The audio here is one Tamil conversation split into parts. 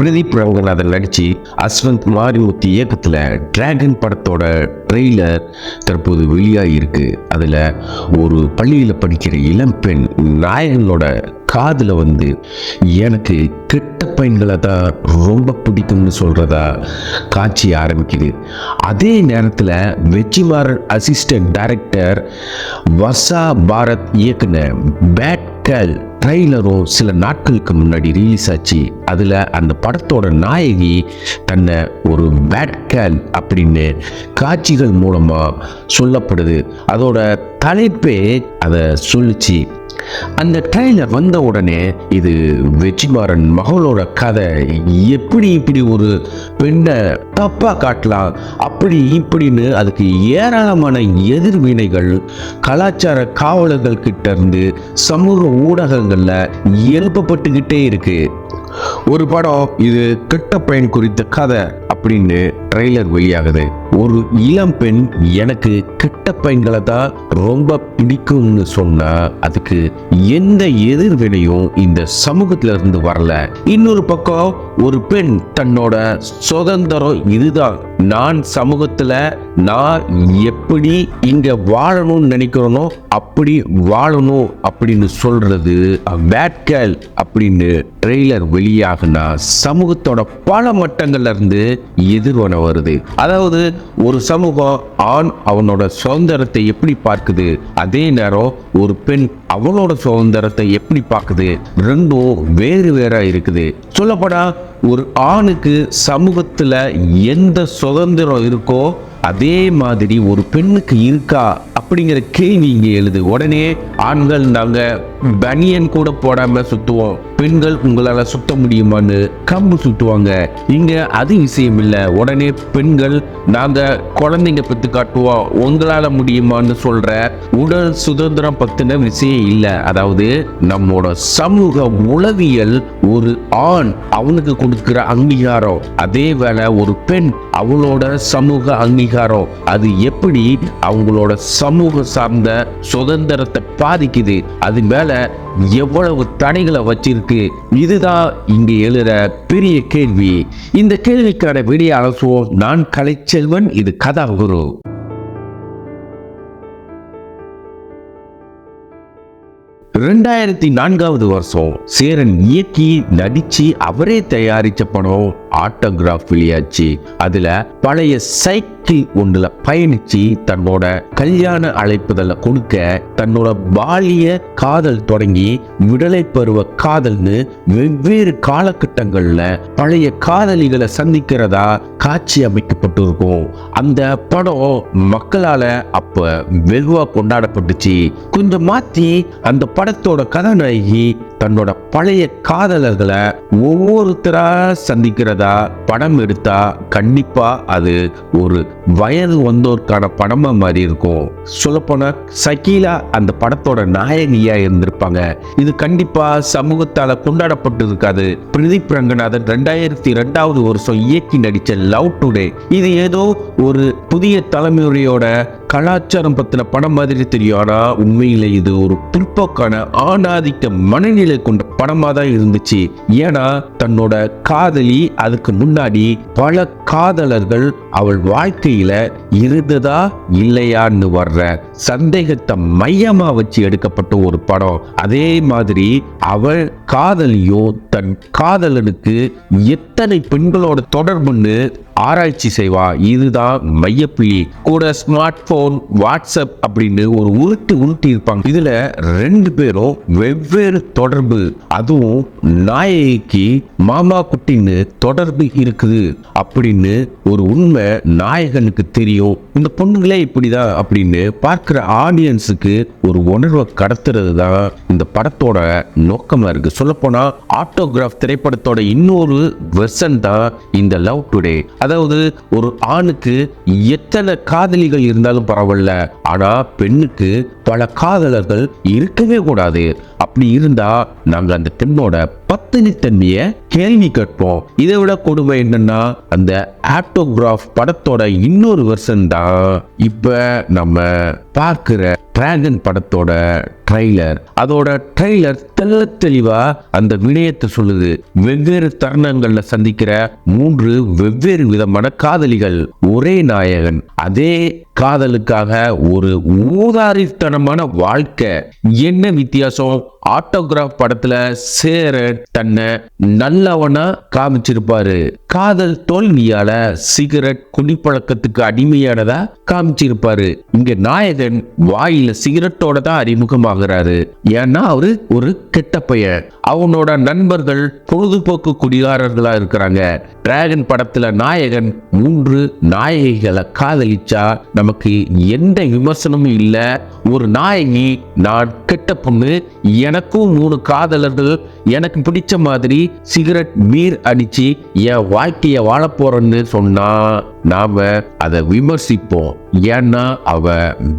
பிரதீப் ரங்கநாதன் நடிச்சு அஸ்வந்த் மாரிமுத்து இயக்கத்தில் டிராகன் படத்தோட ட்ரெய்லர் தற்போது வெளியாகி இருக்கு அதில் ஒரு பள்ளியில் படிக்கிற இளம்பெண் நாயகனோட காதில் வந்து எனக்கு கெட்ட பையன்களை தான் ரொம்ப பிடிக்கும்னு சொல்கிறதா காட்சி ஆரம்பிக்குது. அதே நேரத்தில் வெற்றிமாறன் அசிஸ்டன்ட் டைரக்டர் வசா பாரத் இயக்குன பேட் கேர்ள் ட்ரெய்லரும் சில நாட்களுக்கு முன்னாடி ரிலீஸ் ஆச்சு. அதில் அந்த படத்தோட நாயகி தன்னை ஒரு பேட் கேர்ள் அப்படின்னு காட்சிகள் மூலமாக சொல்லப்படுது. அதோட தலைப்பே அதை சொல்லுச்சு. அந்த ட்ரெய்லர் வந்த உடனே இது வெற்றிமாறன் மகளோட கதை. எப்படி இப்படி ஒரு பெண்ணை தப்பாக காட்டலாம்? அப்படி இப்படின்னு அதுக்கு ஏராளமான எதிர்வினைகள் கலாச்சார காவலர்கள் கிட்ட இருந்து சமூக ஊடகங்கள்ல எழுப்பப்பட்டுக்கிட்டே இருக்கு. ஒரு படம் இது கெட்ட பையன் குறித்த கதை அப்படின்னு ட்ரெய்லர் வெளியாகுது. ஒரு இளம் பெண் எனக்கு கெட்ட பையன்களை தான் ரொம்ப பிடிக்கும்னு சொன்னா அதுக்கு எந்த எதிர்வினையும் இந்த சமூகத்துல இருந்து வரல. இன்னொரு பக்கம் ஒரு பெண் தன்னோட சுதந்திரம் இதுதான். நான் சமூகத்தில் நான் எப்படி இங்கே வாழணும்னு நினைக்கிறேனோ அப்படி வாழணும் அப்படின்னு சொல்கிறது வேட்கல் அப்படின்னு ட்ரெய்லர் வெளியாகுனா சமூகத்தோட பல மட்டங்கள்ல இருந்து எதிர்வன வருது. அதாவது ஒரு சமூகம் ஆண் அவனோட சுதந்திரத்தை எப்படி பார்க்குது? அதே நேரம் ஒரு பெண் அவளோட சுதந்திரத்தை எப்படி பார்க்குது? ரெண்டும் வேறு வேற இருக்குது. சொல்லப்போனால் ஒரு ஆணுக்கு சமூகத்துல எந்த சுதந்திரம் இருக்கோ அதே மாதிரி ஒரு பெண்ணுக்கு இருக்கா அப்படிங்கிற கேள்வி இங்கே எழுது. உடனே ஆண்கள் நாங்கள் பனியன் கூட போடாம சுத்துவோம். பெண்கள் உங்களால் சுத்த முடியுமான்னு கம்பு சுட்டுவாங்க. இங்க அது விஷயம் இல்லை. உடனே பெண்கள் நாங்கள் குழந்தைங்க பெற்று காட்டுவோம். உங்களால முடியுமான்னு சொல்ற உடல் சுதந்திரம் பத்தின விஷயம் இல்லை. அதாவது நம்மோட சமூக உளவியல் ஒரு ஆண் அவனுக்கு கொடுக்குற அங்கீகாரம். அதே வேளை ஒரு பெண் அவளோட சமூக அங்கீகாரம் அது எப்படி அவங்களோட சமூக சார்ந்த சுதந்திரத்தை பாதிக்குது? அது மேல எவ்வளவு தடைகளை வச்சிருக்கு? இதுதான் இங்க எழுற பெரிய கேள்வி. இந்த கேள்விக்கான விடிய அலசுவோம். நான் கலைச்செல்வன் இது கதாகுரு ரெண்டாயிரத்தி நான்காவது வருஷம் சேரன் இயக்கி நடிச்சு அவரே தயாரிச்ச படம் ஆட்டோகிராஃப் வெளியாச்சு அதில் பழைய சைக்கிள் ஒன்றுல பயணிச்சு தன்னோட கல்யாண அழைப்புதல கொடுக்க தன்னோட பாலிய காதல் தொடங்கி விடலை பருவ காதல்னு வெவ்வேறு காலகட்டங்கள்ல பழைய காதலிகளை சந்திக்கிறதா காட்சி அமைக்கப்பட்டிருக்கும். அந்த படம் மக்களால அப்ப வெகுவா கொண்டாடப்பட்டுச்சு. கொஞ்சம் மாத்தி அந்த படத்தோட கதாநாயகி தன்னோட பழைய காதலர்களை ஒவ்வொருத்தராக சந்திக்கிறது படம் எடுத்தா கண்டிப்பா அது ஒரு வயது வந்தோருக்கான படமா மாதிரி இருக்கும். சொல்லப்போனா சகீலா அந்த படத்தோட நாயகியா இருந்திருப்பாங்க. இது கண்டிப்பா சமூகத்தால கொண்டாடப்பட்டு இருக்காது பிரதீப் ரங்கநாதன் ரெண்டாயிரத்தி ரெண்டாவது வருஷம் இயக்கி நடிச்ச லவ் டுடே. இது ஏதோ ஒரு புதிய தலைமுறையோட கலாச்சாரம் பத்தின படம் மாதிரி தெரியும் ஆனால் உண்மையில் இது ஒரு பிற்போக்கான ஆணாதிக்க மனநிலை கொண்ட படமா தான் இருந்துச்சு. ஏன்னா தன்னோட காதலி அதுக்கு முன்னாடி பல காதலர்கள் அவள் வாழ்க்கையில இருந்ததா இல்லையான்னு வர்ற சந்தேகத்தை மையமா வச்சு எடுக்கப்பட்ட ஒரு படம். அதே மாதிரி அவள் காதலியும் தன் காதலனுக்கு எத்தனை பெண்களோட தொடர்புன்னு ஆராய்ச்சி செய்வா. இதுதான் மையப்புள்ளி. கூட ஸ்மார்ட் போன் வாட்ஸ்அப் அப்படின்னு ஒரு உருட்டு உருட்டி இருப்பாங்க. இதுல ரெண்டு பேரும் வெவ்வேறு தொடர்பு. அதுவும் நாயகிக்கு மாமா குட்டின்னு தொடர்பு இருக்குது அப்படின்னு ஒரு உண்மை நாயகனுக்கு தெரியும். இந்த பொண்ணுங்களே இப்படிதான் அப்படின்னு பார்க்கிற ஆடியன்ஸுக்கு ஒரு உணர்வை கடத்துறது தான் இந்த படத்தோட நோக்கமா இருக்கு. சொல்லப்போனா ஆட்டோகிராஃப் திரைப்படத்தோட இன்னொரு வெர்சன் தான் இந்த லவ் டுடே அதாவது ஒரு ஆணுக்கு எத்தனை காதலிகள் இருந்தாலும் பரவாயில்ல ஆனா பெண்ணுக்கு பல காதலர்கள் இருக்கவே கூடாது. அப்படி இருந்தா நாங்க அந்த பெண்ணோட பத்தனித்தன்மையை கேள்வி கேட்போம். இதை விட கொடுமை என்னன்னா அந்த ஆப்டோகிராஃப் படத்தோட இன்னொரு வருஷன் தான். இப்ப நம்ம பார்க்கிற டிராகன் படத்தோட ட்ரெய்லர் அதோட ட்ரெய்லர் தெள்ள தெளிவா அந்த விடயத்தை சொல்லுது. வெவ்வேறு தருணங்கள்ல சந்திக்கிற மூன்று வெவ்வேறு விதமான காதலிகள். ஒரே நாயகன் அதே காதலுக்காக ஒரு ஊதாரித்தனமான வாழ்க்கை. என்ன வித்தியாசம்? ஆட்டோகிராஃப் படத்துல சேர தன்னை நல்லவனா காமிச்சிருப்பாரு. காதல் தோல்வியால சிகரெட் குடிப்பழக்கத்துக்கு அடிமையானதா காமிச்சிருப்பாரு. இங்க நாயகன் வாயில சிகரெட்டோட தான் அறிமுகமாகிறாரு. ஏன்னா அவரு ஒரு கெட்ட பையன். அவனோட நண்பர்கள் பொழுதுபோக்கு குடிகாரர்களா இருக்கிறாங்க. டிராகன் படத்துல நாயகன் மூன்று நாயகிகளை காதலிச்சா நம்ம நமக்கு எந்த விமர்சனமும் இல்லை. ஒரு நாயகி நான் கெட்ட பொண்ணு எனக்கும் மூணு காதலர்கள் எனக்கு பிடிச்ச மாதிரி சிகரெட் பீர் அடிச்சு என் வாழ்க்கைய வாழ போறேன்னு சொன்னா நாம அதை விமர்சிப்போம். ஏன்னா அவ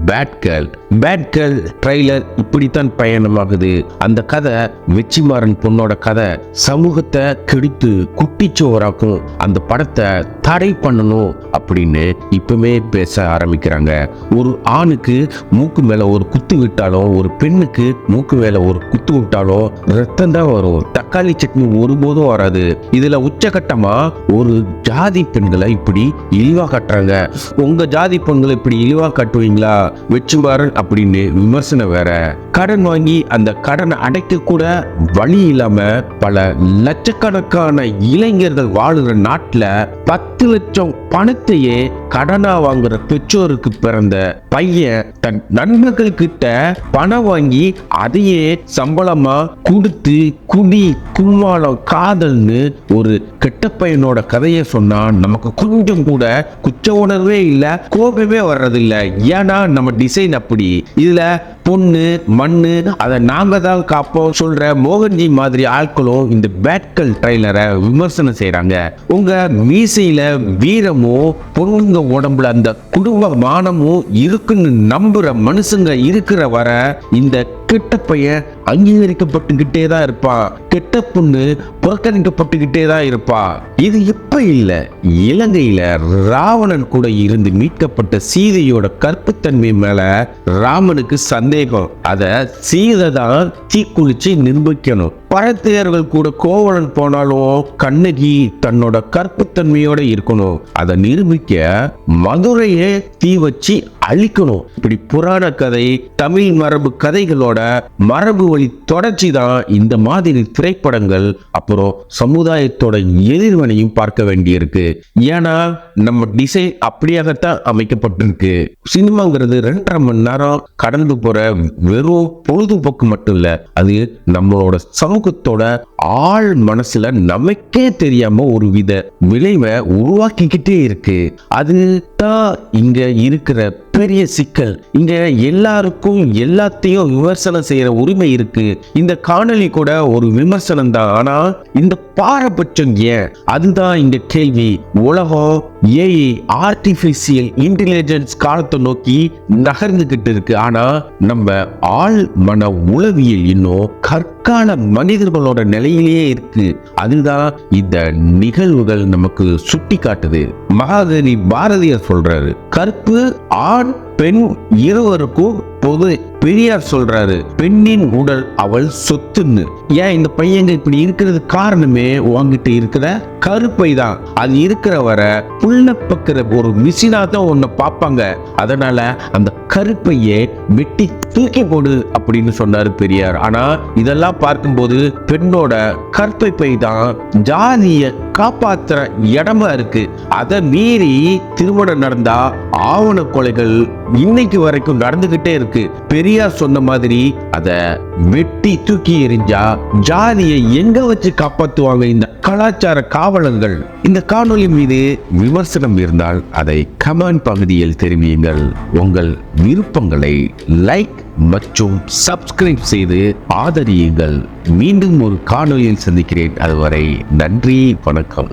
பேட் கேர்ள் பேட் கேர்ள் இப்படித்தான் பயணமாகுது. அந்த கதை வெச்சிமாறன் பொண்ணோட கதை சமூகத்தை கெடுத்து குட்டிச்சோராக்கும் அந்த படத்தை தடை பண்ணணும் அப்படின்னு இப்பவே பேச ஆரம்பிக்கிறாங்க. ஒரு ஆணுக்கு மூக்கு மேல ஒரு குத்து விட்டாலும் ஒரு பெண்ணுக்கு மூக்கு மேல ஒரு குத்து விட்டாலும் ரத்தம் தான் வரும். தக்காளி சட்னி ஒருபோதும் வராது. இதுல உச்சகட்டமா ஒரு ஜாதி பெண்களை இப்படி இழிவா காட்டுறாங்க. உங்க ஜாதி பெண் அவங்களை இப்படி இழிவா காட்டுவீங்களா? வெச்சுமாறன் அப்படின்னு விமர்சனம் வேற. கடன் வாங்கி அந்த கடனை அடைக்க கூட வழி இல்லாம பல லட்சக்கணக்கான இளைஞர்கள் வாழுற நாட்டுல பத்து லட்சம் பணத்தையே கடனா வாங்குற பெற்றோருக்கு பிறந்த பையன் தன் நண்பர்கள் கிட்ட பணம் வாங்கி அதையே சம்பளமா கொடுத்து குடி கும்மாளம் காதல்னு ஒரு கெட்ட பையனோட கதையை சொன்னா நமக்கு கொஞ்சம் கூட குற்ற உணர்வே இல்ல கோபமே வர்றதில்ல. ஏன்னா நம்ம டிசைன் அப்படி. இதில் பொண்ணு மண்ணு அதை நாங்கள் தான் காப்போம் சொல்கிற மோகன்ஜி மாதிரி ஆட்களும் இந்த பேட்கள் ட்ரெய்லரை விமர்சனம் செய்கிறாங்க உங்கள் மீசையில் வீரமும் பொண்ணுங்க உடம்புல அந்த குடும்ப மானமும் இருக்குன்னு நம்புகிற மனுஷங்க இருக்கிற வர இந்த கெட்ட பையன் அங்கீகரிக்கப்பட்டுக்கிட்டே தான் இருப்பான் கெட்ட பொண்ணு புறக்கணிக்கப்பட்டுக்கிட்டே தான் இருப்பா. இது இப்ப இல்ல? இலங்கையில ராவணன் கூட இருந்து மீட்கப்பட்ட சீதையோட கற்புத்தன்மை மேல ராமனுக்கு சந்தேகம். அத சீதை தான் தீக்குளிச்சு நிரூபிக்கணும் பழத்தையர்கள் கூட கோவலன் போனாலும் கண்ணகி தன்னோட கற்புத்தன்மையோட இருக்கணும். அதை நிரூபிக்க மதுரையே தீ வச்சு அழிக்கணும். இப்படி புராண கதை தமிழ் மரபு கதைகளோட மரபு வழி தொடர்ச்சி தான் இந்த மாதிரி திரைப்படங்கள் அப்புறம் சமுதாயத்தோட எதிர்வனையும் பார்க்க வேண்டியிருக்கு. ஏன்னா நம்ம டிசைன் அப்படியாகத்தான் அமைக்கப்பட்டிருக்கு. சினிமாங்கிறது ரெண்டரை மணி நேரம் கடந்து போற வெறும் பொழுதுபோக்கு மட்டும் இல்ல அது நம்மளோட சமூகத்தோட ஆழ் மனசுல நமக்கே தெரியாம ஒரு வித விளைவை உருவாக்கிக்கிட்டே இருக்கு. அது தான் இங்க இருக்கிற பெரிய சிக்கல். இங்க எல்லாருக்கும் எல்லாத்தையும் விமர்சனம் செய்யற உரிமை இருக்கு. இந்த காணொலி கூட ஒரு விமர்சனம் தான். ஆனா இந்த பாரபட்சம் ஏன்? அதுதான் இந்த கேள்வி. உலகம் ஏஐ ஆர்டிபிஷியல் இன்டெலிஜென்ஸ் காலத்தை நோக்கி நகர்ந்துகிட்டு இருக்கு. ஆனா நம்ம ஆள் மன உளவியல் இன்னும் தற்கால மனிதர்களோட நிலையிலேயே இருக்கு. அதுதான் இந்த நிகழ்வுகள் நமக்கு சுட்டி காட்டுது மகாதேவி பாரதியார் சொல்றாரு கற்பு ஆண் பெண் இருவருக்கும் பொது பெரியார் சொல்றாரு பெண்ணின் உடல் அவள் சொத்துன்னு. ஏன் இந்த பையங்க இப்படி இருக்கிறது காரணமே உங்ககிட்ட இருக்கிற கருப்பை தான் அது இருக்கிற வர புள்ள பக்கிற ஒரு மிஷினா தான் ஒன்று பார்ப்பாங்க. அதனால அந்த கருப்பையே வெட்டி தூக்கி போடு அப்படின்னு சொன்னார் பெரியார். ஆனா இதெல்லாம் பார்க்கும்போது பெண்ணோட கற்பை பை தான் ஜாதிய காப்பாத்துற இடமா இருக்கு. அதை மீறி திருமணம் நடந்தா ஆவண கொலைகள் இன்னைக்கு வரைக்கும் நடந்துகிட்டே இருக்கு. பெரியார் சொன்ன மாதிரி அதை வெட்டி தூக்கி எறிஞ்சா ஜாதியை எங்க வச்சு காப்பாத்துவாங்க இந்த கலாச்சார காவலங்கள். இந்த காணொலி மீது விமர்சனம் இருந்தால் அதை கமெண்ட் பகுதியில் தெரிவியுங்கள். உங்கள் விருப்பங்களை லைக் மற்றும் சப்ஸ்கிரைப் செய்து ஆதரியுங்கள். மீண்டும் ஒரு காணொளியில் சந்திக்கிறேன். அதுவரை நன்றி வணக்கம்.